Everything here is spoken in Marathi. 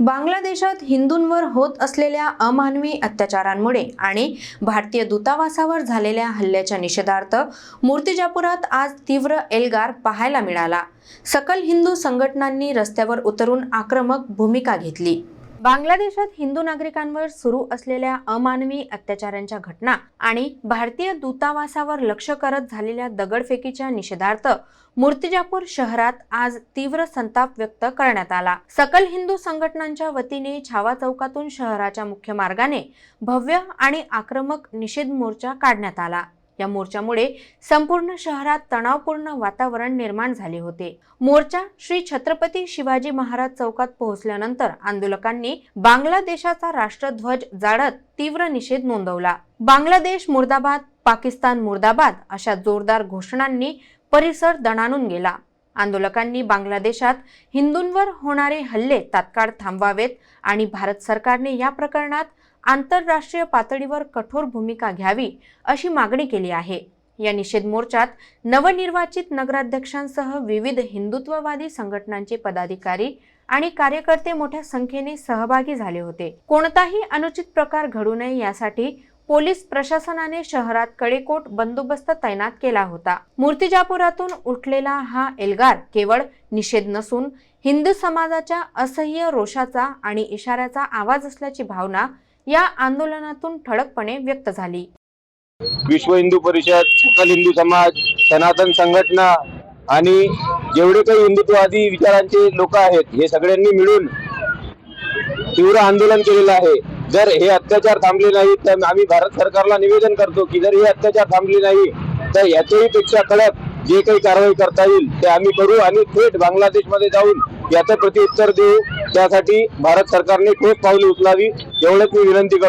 बांगलादेशात हिंदूंवर होत असलेल्या अमानवी अत्याचारांमुळे आणि भारतीय दूतावासावर झालेल्या हल्ल्याच्या निषेधार्थ मूर्तिजापुरात आज तीव्र एल्गार पाहायला मिळाला. सकल हिंदू संघटनांनी रस्त्यावर उतरून आक्रमक भूमिका घेतली. बांगलादेशात हिंदू नागरिकांवर सुरू असलेल्या अमानवी अत्याचारांच्या घटना आणि भारतीय दूतावासावर लक्ष करत झालेल्या दगडफेकीच्या निषेधार्थ मूर्तिजापूर शहरात आज तीव्र संताप व्यक्त करण्यात आला. सकल हिंदू संघटनांच्या वतीने छावा चौकातून शहराच्या मुख्य मार्गाने भव्य आणि आक्रमक निषेध मोर्चा काढण्यात आला. या मोर्चामुळे संपूर्ण शहरात तणावपूर्ण वातावरण निर्माण झाले होते. मोर्चा श्री छत्रपती शिवाजी महाराज चौकात पोहोचल्यानंतर आंदोलकांनी बांगलादेशाचा राष्ट्रध्वज जाळत तीव्र निषेध नोंदवला. बांगलादेश मुर्दाबाद पाकिस्तान मुर्दाबाद अशा जोरदार घोषणांनी परिसर दणाणून गेला. आंदोलकांनी बांगलादेशात हिंदूंवर होणारे हल्ले तात्काळ थांबवावेत आणि भारत सरकारने या प्रकरणात आंतरराष्ट्रीय पातळीवर कठोर भूमिका घ्यावी अशी मागणी केली आहे. या निषेध मोर्चात नवनिर्वाचित नगराध्यक्षांसह विविध हिंदुत्ववादी संघटनांचे पदाधिकारी आणि कार्यकर्ते मोठ्या संख्येने सहभागी झाले होते. कोणताही अनुचित प्रकार घडू नये यासाठी पोलीस प्रशासनाने शहरात कडेकोट बंदोबस्त तैनात केला होता. मूर्तिजापुरातून उठलेला हा एल्गार केवळ निषेध नसून हिंदू समाजाच्या असह्य रोषाचा आणि इशाऱ्याचा आवाज असल्याची भावना या आंदोलनातून ठळकपणे व्यक्त झाली. विश्व हिंदू परिषद सकल हिंदू समाज सनातन संघटना आणि जेवढे काही हिंदुत्ववादी विचारांचे लोक आहेत हे सगळ्यांनी मिळून तीव्र आंदोलन केलेलं आहे. जर हे अत्याचार थांबले नाही तर आम्ही भारत सरकारला निवेदन करतो की जर हे अत्याचार थांबले नाही तर याच्याही पेक्षा कडक जे काही कारवाई करता येईल ते आम्ही करू आणि थेट बांगलादेशमध्ये जाऊन याचं प्रत्युत्तर देऊ. त्यासाठी भारत सरकारने ठोस पावले उचलावी एवढंच मी विनंती करतो.